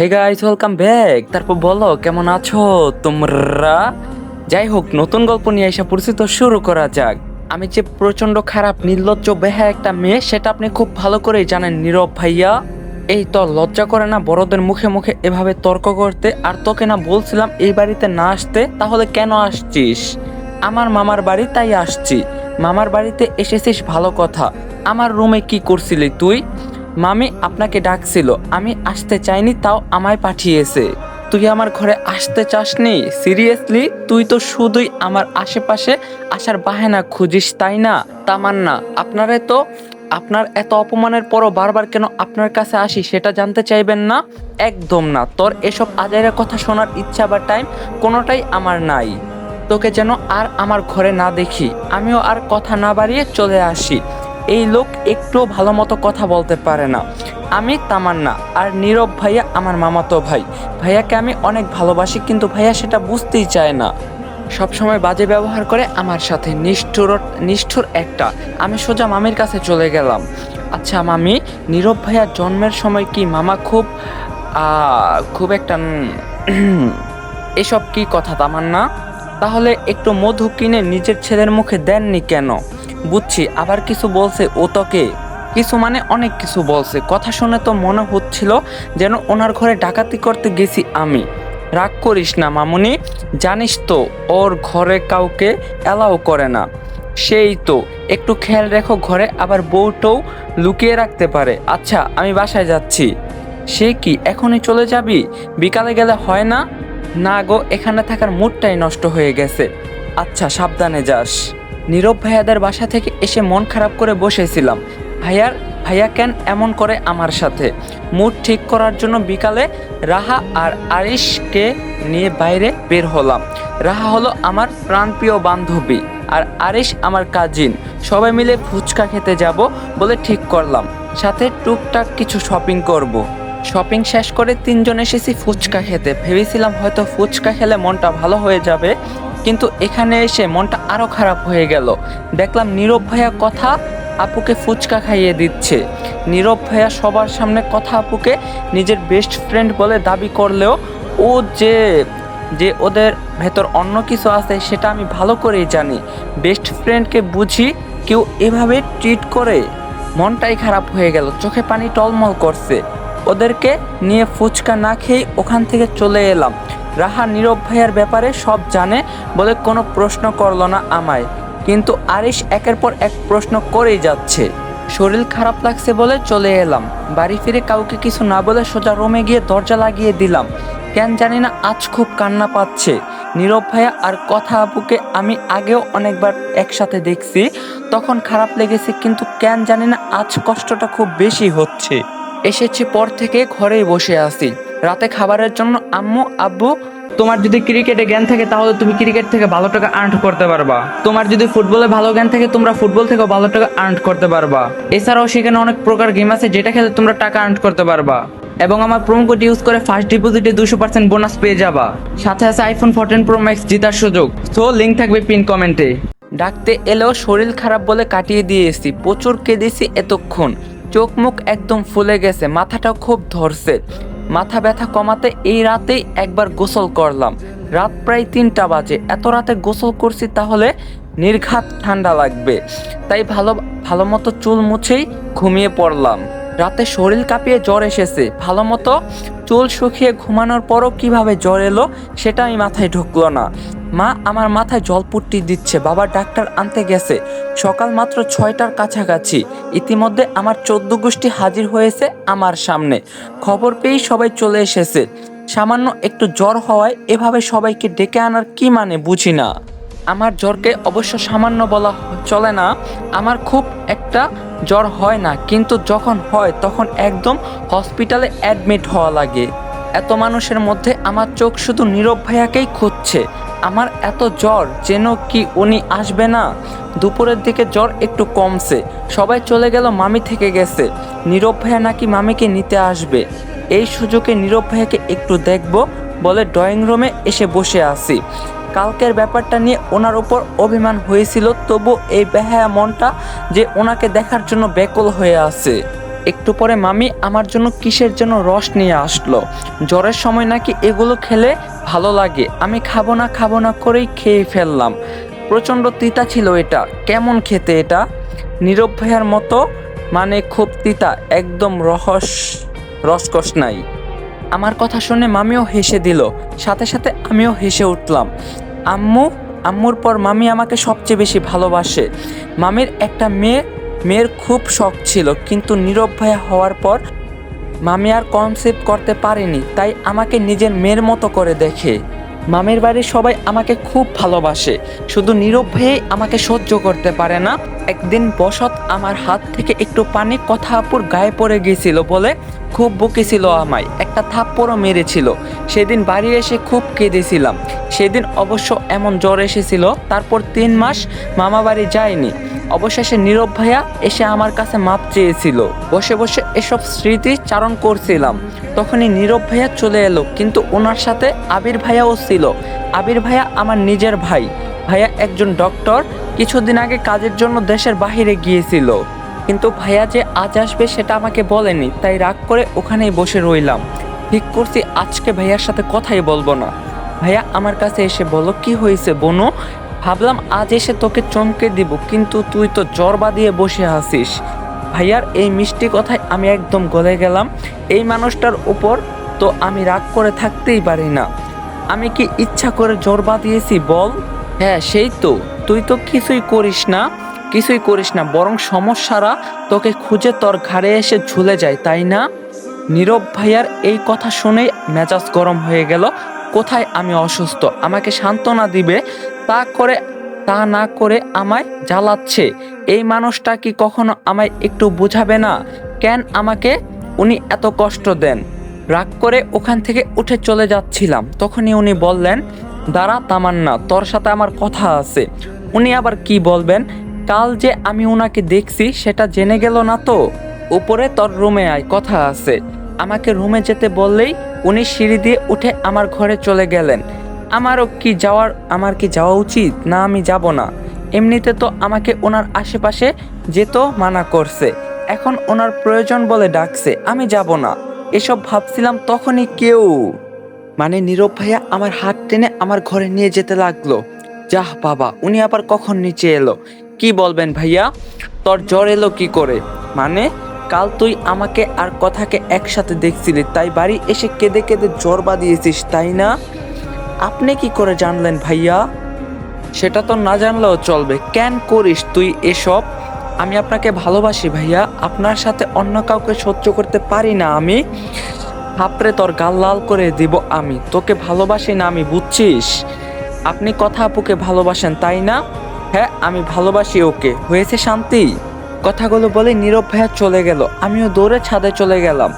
Hey guys welcome back তারপর বলো, কেমন আছো তোমরা? যাই হোক নতুন গল্প নিয়ে এসে পরিচিত শুরু করা যাক। আমি যে প্রচণ্ড খারাপ, নির্লজ্জ বেহা একটা মেয়ে, সেটা আপনি খুব ভালো করেই জানেন নীরব ভাইয়া। এই তো লজ্জা করে না বড়দের মুখে মুখে এভাবে তর্ক করতে, আর তোকে না বলছিলাম এই বাড়িতে না আসতে, তাহলে কেন আসছিস? আমার মামার বাড়ি তাই আসছি। মামার বাড়িতে এসেছিস ভালো কথা। আমার রুমে কি করছিলি তুই? মামি আপনাকে ডাকছিল, আমি আসতে চাইনি, তাও আমায় পাঠিয়েছে। তুই আমার ঘরে আসতে চাসনি? সিরিয়াসলি, তুই তো শুধুই আমার আশেপাশে আসার বাহানা খুঁজিস, তাই না? তামান্না, আপনারে তো আপনার এত অপমানের পরও বারবার কেন আপনার কাছে আসি সেটা জানতে চাইবেন না? একদম না, তোর এসব আজাইরা কথা শোনার ইচ্ছা বা টাইম কোনোটাই আমার নাই। তোকে যেন আর আমার ঘরে না দেখি, আমিও আর কথা না বাড়িয়ে চলে আসি। এই লোক একটু ভালো মতো কথা বলতে পারে না। আমি তামান্না, আর নীরব ভাইয়া আমার মামাতো ভাই। ভাইয়াকে আমি অনেক ভালোবাসি, কিন্তু ভাইয়া সেটা বুঝতেই চায় না। সবসময় বাজে ব্যবহার করে আমার সাথে, নিষ্ঠুর নিষ্ঠুর একটা। আমি সোজা মামির কাছে চলে গেলাম। আচ্ছা মামি, নীরব ভাইয়ার জন্মের সময় কি মামা খুব খুব একটা এসব কি কথা তামান্না? তাহলে একটু মধু কিনে নিজের ছেলের মুখে দেননি কেন? বুঝছি, আবার কিছু বলছে ও তোকে কিছু মানে অনেক কিছু বলছে। কথা শুনে তো মনে হচ্ছিল যেন ওনার ঘরে ডাকাতি করতে গেছি আমি। রাগ করিস না, মামুনি। জানিস তো, ওর ঘরে কাউকে অ্যালাউ করে না। সেই তো, একটু খেয়াল রেখো, ঘরে আবার বউটাও লুকিয়ে রাখতে পারে। আচ্ছা আমি বাসায় যাচ্ছি। সে কি, এখনই চলে যাবি? বিকালে গেলে হয় না? না গো, এখানে থাকার মুডটাই নষ্ট হয়ে গেছে। আচ্ছা সাবধানে যাস। নীরব ভাইয়াদের বাসা থেকে এসে মন খারাপ করে বসেছিলাম। ভাইয়ার, ভাইয়া কেন এমন করে আমার সাথে? মুড ঠিক করার জন্য বিকালে রাহা আর আরিশকে নিয়ে বাইরে বের হলাম। রাহা হলো আমার প্রাণপ্রিয় বান্ধবী আর আরিশ আমার কাজিন সবাই মিলে ফুচকা খেতে যাব বলে ঠিক করলাম। সাথে টুকটাক কিছু শপিং করব। শপিং শেষ করে তিনজন এসেছি ফুচকা খেতে। ভেবেছিলাম হয়তো ফুচকা খেলে মনটা ভালো হয়ে যাবে। কিন্তু এখানে এসে মনটা আরও খারাপ হয়ে গেল। দেখলাম নীরব ভাইয়া কথা আপুকে ফুচকা খাইয়ে দিচ্ছে। নীরব ভাইয়া সবার সামনে কথা আপুকে নিজের বেস্ট ফ্রেন্ড বলে দাবি করলেও ও যে যে ওদের ভেতর অন্য কিছু আছে সেটা আমি ভালো করেই জানি। বেস্ট ফ্রেন্ডকে বুঝি কেউ এভাবে ট্রিট করে। মনটাই খারাপ হয়ে গেল, চোখে পানি টলমল করছে। ওদেরকে নিয়ে ফুচকা না খেয়ে ওখান থেকে চলে এলাম। রাহা নীরব ভাইয়ার ব্যাপারে সব জানে বলে কোনো প্রশ্ন করল না আমায়। কিন্তু আরিশ একের পর এক প্রশ্ন করেই যাচ্ছে। শরীর খারাপ লাগছে বলে চলে এলাম। বাড়ি ফিরে কাউকে কিছু না বলে সোজা রুমে গিয়ে দরজা লাগিয়ে দিলাম। কেন জানি না আজ খুব কান্না পাচ্ছে। নীরব ভাইয়া আর কথা আপুকে আমি আগেও অনেকবার একসাথে দেখছি, তখন খারাপ লেগেছে কিন্তু কেন জানি না আজ কষ্টটা খুব বেশি হচ্ছে। এসেছি পর থেকে ঘরেই বসে আছি। রাতে খাবারের জন্য আম্মু, আব্বু, তোমার যদি ক্রিকেটে জ্ঞান থাকে তাহলে তুমি ক্রিকেট থেকে ভালো টাকা আর্ন করতে পারবা। তোমার যদি ফুটবলে ভালো জ্ঞান থাকে, তোমরা ফুটবল থেকে ভালো টাকা আর্ন করতে পারবা। এছাড়াও সেখানে অনেক প্রকার গেম আছে যেটা খেলে তোমরা টাকা আর্ন করতে পারবা। এবং আমার প্রোমো কোড ইউজ করে ফার্স্ট ডিপোজিটে দুশো পার্সেন্ট বোনাস পেয়ে যাবা। সাথে আছে আইফোন ফোরটিন প্রো ম্যাক্স জেতার সুযোগ। সো লিঙ্ক থাকবে পিন কমেন্টে ডাকতে এলেও শরীর খারাপ বলে কাটিয়ে দিয়ে দিয়েছি। প্রচুর কেঁদেছি এতক্ষণ। চোখ মুখ একদম ফুলে গেছে। মাথাটাও খুব ধরছে। মাথা ব্যথা কমাতে এই রাতেই একবার গোসল করলাম। রাত প্রায় তিনটা বাজে। এত রাতে গোসল করছি তাহলে নির্ঘাত ঠান্ডা লাগবে। তাই ভালো ভালো মতো চুল মুছেই ঘুমিয়ে পড়লাম। রাতে শরীর কাঁপিয়ে জ্বর এসেছে। ভালো মতো চুল শুকিয়ে ঘুমানোর পরও কীভাবে জ্বর এলো সেটা আমি মাথায় ঢুকলো না। মা আমার মাথায় জলপুট্টি দিচ্ছে, বাবা ডাক্তার আনতে গেছে। সকাল মাত্র ছয়টার কাছাকাছি। ইতিমধ্যে আমার চোদ্দ গোষ্ঠী হাজির হয়েছে আমার সামনে। খবর পেয়েই সবাই চলে এসেছে। সামান্য একটু জ্বর হওয়ায় এভাবে সবাইকে ডেকে আনার কি মানে বুঝি না। আমার জ্বরকে অবশ্য সামান্য বলা চলে না। আমার খুব একটা জ্বর হয় না, কিন্তু যখন হয় তখন একদম হসপিটালে অ্যাডমিট হওয়া লাগে। এত মানুষের মধ্যে আমার চোখ শুধু নীরব ভাইয়াকেই খুঁজছে। আমার এত জ্বর যেন কি উনি আসবে না? দুপুরের দিকে জ্বর একটু কমছে। সবাই চলে গেল মামি থেকে গেছে। নীরব ভাইয়া নাকি মামিকে নিতে আসবে। এই সুযোগে নীরব ভাইয়াকে একটু দেখব বলে ড্রয়িং রুমে এসে বসে আছি। কালকের ব্যাপারটা নিয়ে ওনার উপর অভিমান হয়েছিল, তবু এই বেহায়া মনটা যে ওনাকে দেখার জন্য ব্যাকুল হয়ে আছে। একটু পরে মামি আমার জন্য কিসের জন্য রস নিয়ে আসলো? জ্বরের সময় নাকি এগুলো খেলে ভালো লাগে। আমি খাব না খাব না করেই খেয়ে ফেললাম। প্রচণ্ড তিতা ছিল এটা। কেমন খেতে এটা? নীরব ভাইয়ার মতো? মানে খুব তিতা, একদম রহস, রসকস নাই। আমার কথা শুনে মামিও হেসে দিল। সাথে সাথে আমিও হেসে উঠলাম। আম্মু, আম্মুর পর মামি আমাকে সবচেয়ে বেশি ভালোবাসে। মামির একটা মেয়ে, মেয়ের খুব শখ ছিল। কিন্তু নীরব ভাইয়া হওয়ার পর মামি আর কনসেপ্ট করতে পারেনি, তাই আমাকে নিজের মেয়ের মতো করে দেখে। মামির বাড়ির সবাই আমাকে খুব ভালোবাসে, শুধু নীরব হয়ে আমাকে সহ্য করতে পারে না। একদিন বসত আমার হাত থেকে একটু পানি কথা আপুর গায়ে পড়ে গিয়েছিল বলে খুব বকেছিল আমায়, একটা থাপ্পড়ও মেরেছিল। সেদিন বাড়ি এসে খুব কেঁদেছিলাম। সেদিন অবশ্য এমন জ্বর এসেছিল, তারপর তিন মাস মামা বাড়ি যায়নি। অবশেষে নীরব ভাইয়া এসে আমার কাছে মাপ চেয়েছিল। বসে বসে এসব স্মৃতি চারণ করছিলাম। তখনই নীরব ভাইয়া চলে এলো, কিন্তু ওনার সাথে আবির ভাইয়াও ছিল। আবির ভাইয়া আমার নিজের ভাই। ভাইয়া একজন ডক্টর, কিছুদিন আগে কাজের জন্য দেশের বাহিরে গিয়েছিল। কিন্তু ভাইয়া যে আজ আসবে সেটা আমাকে বলেনি, তাই রাগ করে ওখানেই বসে রইলাম। ঠিক করছি, আজকে ভাইয়ার সাথে কথাই বলব না। ভাইয়া আমার কাছে এসে বলো, কি হয়েছে বনু? ভাবলাম আজ এসে তোকে চমকে দিব, কিন্তু তুই তো জ্বর দিয়ে বসে আসিস ভাইয়ার এই মিষ্টি কথায় আমি একদম গলে গেলাম। এই মানুষটার উপর তো আমি রাগ করে থাকতেই পারি না। আমি কি ইচ্ছা করে জ্বর দিয়েছি বল? হ্যাঁ সেই তো। তুই তো কিছুই করিস না। কিছুই করিস না, বরং সমস্যারা তোকে খুঁজে তোর ঘাড়ে এসে ঝুলে যায়, তাই না? নীরব ভাইয়ার এই কথা শুনেই মেজাজ গরম হয়ে গেল। কোথায় আমি অসুস্থ? আমাকে সান্ত্বনা দিবে, তা করে, তা না করে আমায় জ্বালাচ্ছে। এই মানুষটা কি কখনো আমায় একটু বুঝাবে না? কেন আমাকে উনি এত কষ্ট দেন? রাগ করে ওখান থেকে উঠে চলে যাচ্ছিলাম। তখনই উনি বললেন, দাঁড়া, তামান্না, তোর সাথে আমার কথা আছে। উনি আবার কি বলবেন? কাল যে আমি ওনাকে দেখছি, সেটা জেনে গেল না তো? উপরে তোর রুমে আয়, কথা আছে। আমাকে রুমে যেতে বললেই উনি সিঁড়ি দিয়ে উঠে আমার ঘরে চলে গেলেন। আমারও কি যাওয়ার, আমার কি যাওয়া উচিত? না, আমি যাব না। এমনিতে তো আমাকে ওনার আশেপাশে যেত মানা করছে। এখন ওনার প্রয়োজন বলে ডাকছে, আমি যাব না। এসব ভাবছিলাম তখনই কেউ। মানে নীরব ভাইয়া আমার হাত টেনে আমার ঘরে নিয়ে যেতে লাগল। যাহ বাবা, উনি আবার কখন নিচে এলো? কি বলবেন ভাইয়া? তোর জ্বর এলো কি করে? মানে কাল তুই আমাকে আর কথাকে একসাথে দেখছিলি, তাই বাড়ি এসে কেঁদে কেঁদে জ্বর বাঁধিয়েছিস, তাই না? আপনি কি করে জানলেন ভাইয়া? সেটা তো না জানলেও চলবে। কেন করিস তুই এসব? আমি আপনাকে ভালোবাসি ভাইয়া। আপনার সাথে অন্য কাউকে সহ্য করতে পারি না আমি। হাপড়ে তোর গাল লাল করে দিব আমি। তোকে ভালোবাসি না আমি, বুঝছিস? আপনি কথা আপুকে ভালোবাসেন, তাই না? হ্যাঁ আমি ভালোবাসি ওকে। হয়েছে শান্তি? কথাগুলো বলে নীরব ভাইয়া চলে গেল। আমিও দৌড়ে ছাদে চলে গেলাম।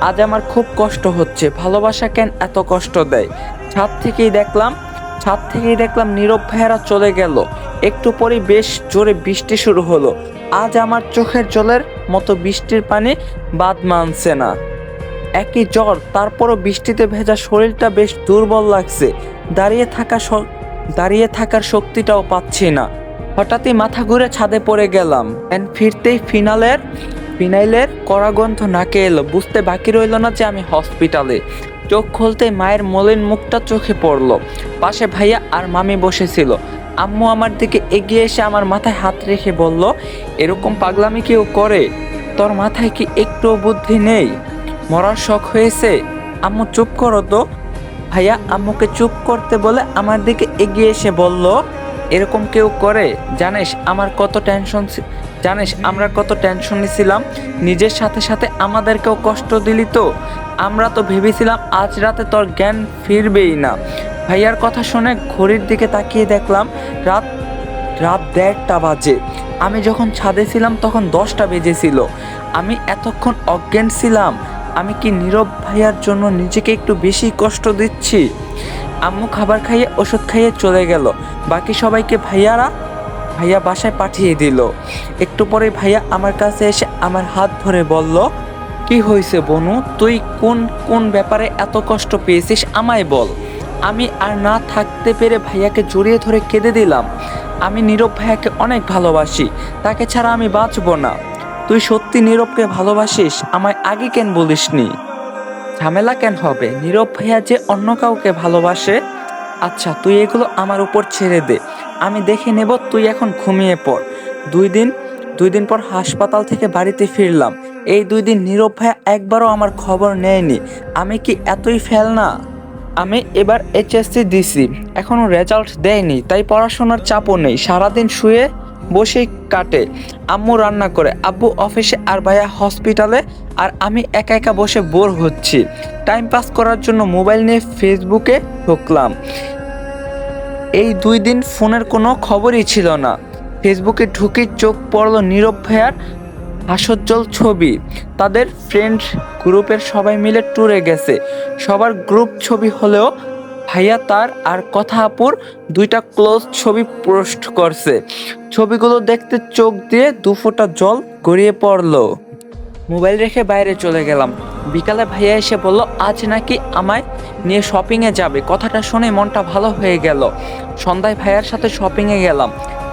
আজ আমার খুব কষ্ট হচ্ছে। ভালোবাসা কেন এত কষ্ট দেয়? ছাদ থেকেই দেখলাম, ছাদ থেকেই দেখলাম নীরব ভাইয়ারা চলে গেল। একটু পরেই বেশ জোরে বৃষ্টি শুরু হলো। আজ আমার চোখের জলের মতো বৃষ্টির পানি বাদ মানছে না। একই জ্বর, তারপরও বৃষ্টিতে ভেজা শরীরটা বেশ দুর্বল লাগছে। দাঁড়িয়ে থাকা দাঁড়িয়ে থাকার শক্তিটাও পাচ্ছি না। হঠাৎই মাথা ঘুরে ছাদে পড়ে গেলাম। এন্ড ফিরতেই ফিনালের, ফিনাইলের কড়াগন্ধ নাকে এলো। বুঝতে বাকি রইল না যে আমি হসপিটালে। চোখ খুলতে মায়ের মলিন মুখটা চোখে পড়ল। পাশে ভাইয়া আর মামি বসেছিল। আম্মু আমার দিকে এগিয়ে এসে আমার মাথায় হাত রেখে বলল, এরকম পাগলামি কেউ করে? তোর মাথায় কি একটুও বুদ্ধি নেই? মরার শখ হয়েছে? আম্মু চুপ করো তো। ভাইয়া আম্মুকে চুপ করতে বলে আমার দিকে এগিয়ে এসে বলল, এরকম কেউ করে? জানিস, আমার কত টেনশন জানিস, আমরা কত টেনশনে ছিলাম নিজের সাথে সাথে আমাদেরকেও কষ্ট দিলি তো। আমরা তো ভেবেছিলাম আজ রাতে তোর জ্ঞান ফিরবেই না। ভাইয়ার কথা শুনে ঘড়ির দিকে তাকিয়ে দেখলাম, রাত রাত দেড়টা বাজে। আমি যখন ছাদে ছিলাম তখন দশটা বেজেছিল। আমি এতক্ষণ অজ্ঞান ছিলাম। আমি কি নীরব ভাইয়ার জন্য নিজেকে একটু বেশি কষ্ট দিচ্ছি? আম্মু খাবার খাইয়ে ওষুধ খাইয়ে চলে গেল। বাকি সবাইকে ভাইয়ারা, ভাইয়া বাসায় পাঠিয়ে দিল। একটু পরে ভাইয়া আমার কাছে এসে আমার হাত ধরে বলল, কি হয়েছে বনু? তুই কোন কোন ব্যাপারে এত কষ্ট পেয়েছিস? আমায় বল। আমি আর না থাকতে পেরে ভাইয়াকে জড়িয়ে ধরে কেঁদে দিলাম। আমি নীরব ভাইয়াকে অনেক ভালোবাসি। তাকে ছাড়া আমি বাঁচবো না। তুই সত্যি নীরবকে ভালোবাসিস? আমায় আগে কেন বলিসনি? ঝামেলা কেন হবে? নীরব ভাইয়া যে অন্য কাউকে ভালোবাসে? আচ্ছা তুই এগুলো আমার উপর ছেড়ে দে। আমি দেখে নেব তুই এখন ঘুমিয়ে পড়। দুই দিন দুই দিন পর হাসপাতাল থেকে বাড়িতে ফিরলাম। এই দুই দিন নীরব ভাইয়া একবারও আমার খবর নেয়নি। আমি কি এতই ফেল না? আমি এবার এইচএসসি দিছি এখনও রেজাল্ট দেয়নি, তাই পড়াশোনার চাপও নেই। সারাদিন শুয়ে বসেই কাটে। আম্মু রান্না করে, আব্বু অফিসে আর ভাইয়া হসপিটালে, আর আমি একা একা বসে বোর হচ্ছি। টাইম পাস করার জন্য মোবাইল নিয়ে ফেসবুকে ঢুকলাম। এই দুই দিন ফোনের কোনো খবরই ছিল না। ফেসবুকে ঢুকে চোখ পড়ল নীরব ভাইয়ার হাসজ্জ্বল ছবি। তাদের ফ্রেন্ড গ্রুপের সবাই মিলে ট্যুরে গেছে। সবার গ্রুপ ছবি হলেও ভাইয়া তার আর কথা আপুর দুইটা ক্লোজ ছবি পোস্ট করছে। ছবিগুলো দেখতে চোখ দিয়ে দু ফোঁটা জল গড়িয়ে পড়ল। মোবাইল রেখে বাইরে চলে গেলাম। বিকালে ভাইয়া এসে বলল, আজ নাকি আমায় নিয়ে শপিংয়ে যাবে? কথাটা শুনে মনটা ভালো হয়ে গেল। সন্ধ্যায় ভাইয়ার সাথে শপিংয়ে গেলাম।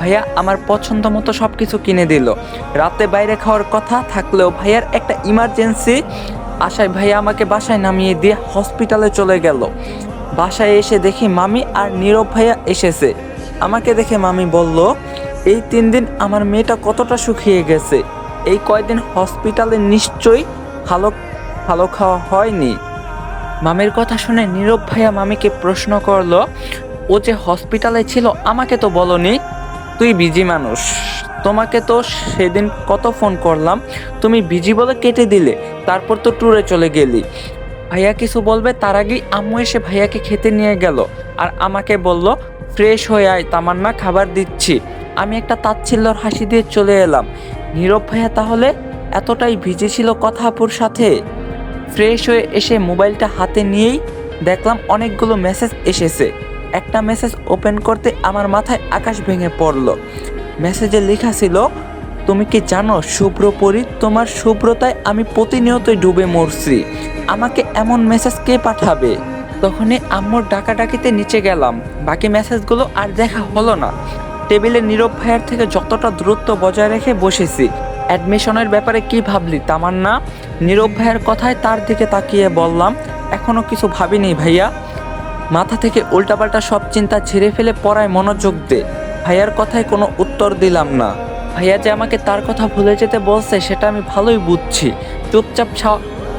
ভাইয়া আমার পছন্দ মতো সব কিছু কিনে দিল। রাতে বাইরে খাওয়ার কথা থাকলেও ভাইয়ার একটা ইমার্জেন্সি আশায় ভাইয়া আমাকে বাসায় নামিয়ে দিয়ে হসপিটালে চলে গেল। বাসায় এসে দেখি মামি আর নীরব ভাইয়া এসেছে। আমাকে দেখে মামি বলল, এই তিন দিন আমার মেয়েটা কতটা শুকিয়ে গেছে। এই কয়দিন হসপিটালে নিশ্চয়ই ভালো ভালো খাওয়া হয়নি। মামির কথা শুনে নীরব ভাইয়া মামিকে প্রশ্ন করল, ও যে হসপিটালে ছিল আমাকে তো বলনি? তুই বিজি মানুষ। তোমাকে তো সেদিন কত ফোন করলাম, তুমি বিজি বলে কেটে দিলে, তারপর তো ট্যুরে চলে গেলি। ভাইয়া কিছু বলবে, তার আগেই আম্মু এসে ভাইয়াকে খেতে নিয়ে গেল আর আমাকে বলল, ফ্রেশ হয়ে আয়, তামান্না, খাবার দিচ্ছি। আমি একটা তাচ্ছিল্যর হাসি দিয়ে চলে এলাম। নীরব ভাইয়া তাহলে এতটাই ভিজে ছিল কথা আপুর সাথে? ফ্রেশ হয়ে এসে মোবাইলটা হাতে নিয়েই দেখলাম অনেকগুলো মেসেজ এসেছে। একটা মেসেজ ওপেন করতে আমার মাথায় আকাশ ভেঙে পড়ল। মেসেজে লেখা ছিল তুমি কি জানো শুভ্র শুভ্রপরি তোমার শুভ্রতায় আমি প্রতিনিয়তই ডুবে মরছি। আমাকে এমন মেসেজ কে পাঠাবে? তখনই আম্মুর ডাকাডাকিতে নিচে গেলাম। বাকি মেসেজগুলো আর দেখা হলো না। টেবিলে নীরব ভাইয়ের থেকে যতটা দূরত্ব বজায় রেখে বসেছি অ্যাডমিশনের ব্যাপারে কি ভাবলি তামার না নীরব ভাইয়ের কথায় তার দিকে তাকিয়ে বললাম, এখনও কিছু ভাবিনি ভাইয়া। মাথা থেকে উল্টাপাল্টা সব চিন্তা ঝেড়ে ফেলে পড়ায় মনোযোগ দে। ভাইয়ার কথায় কোনো উত্তর দিলাম না। ভাইয়া যে আমাকে তার কথা ভুলে যেতে বলছে, সেটা আমি ভালোই বুঝছি। চুপচাপ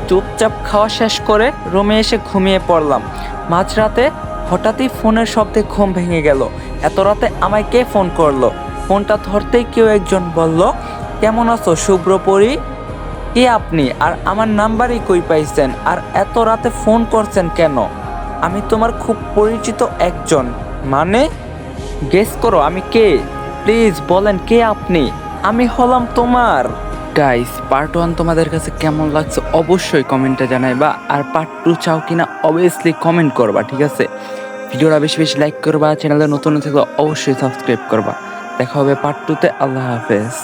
চুপচাপ খাওয়া শেষ করে রুমে এসে ঘুমিয়ে পড়লাম। মাঝরাতে হঠাৎই ফোনের শব্দে ঘুম ভেঙে গেল। এত রাতে আমায় কে ফোন করল? ফোনটা ধরতেই কেউ একজন বলল, কেমন আছো শুভ্রপরি কে আপনি? আর আমার নাম্বারই কই পাইছেন? আর এত রাতে ফোন করছেন কেন? আমি তোমার খুব পরিচিত একজন। মানে? গেস করো, আমি কে? প্লিজ বলেন কে আপনি? আমি হলাম তোমার। গাইস পার্ট ওয়ান তোমাদের কাছে কেমন লাগছে অবশ্যই কমেন্টে জানাইবা। আর পার্ট টু চাও কিনা অবভিয়াসলি কমেন্ট করবা, ঠিক আছে? ভিডিওটা বেশি বেশি লাইক করবা চ্যানেলে নতুন থাকলে অবশ্যই সাবস্ক্রাইব করবা। দেখা হবে পার্ট টুতে আল্লাহ হাফেজ।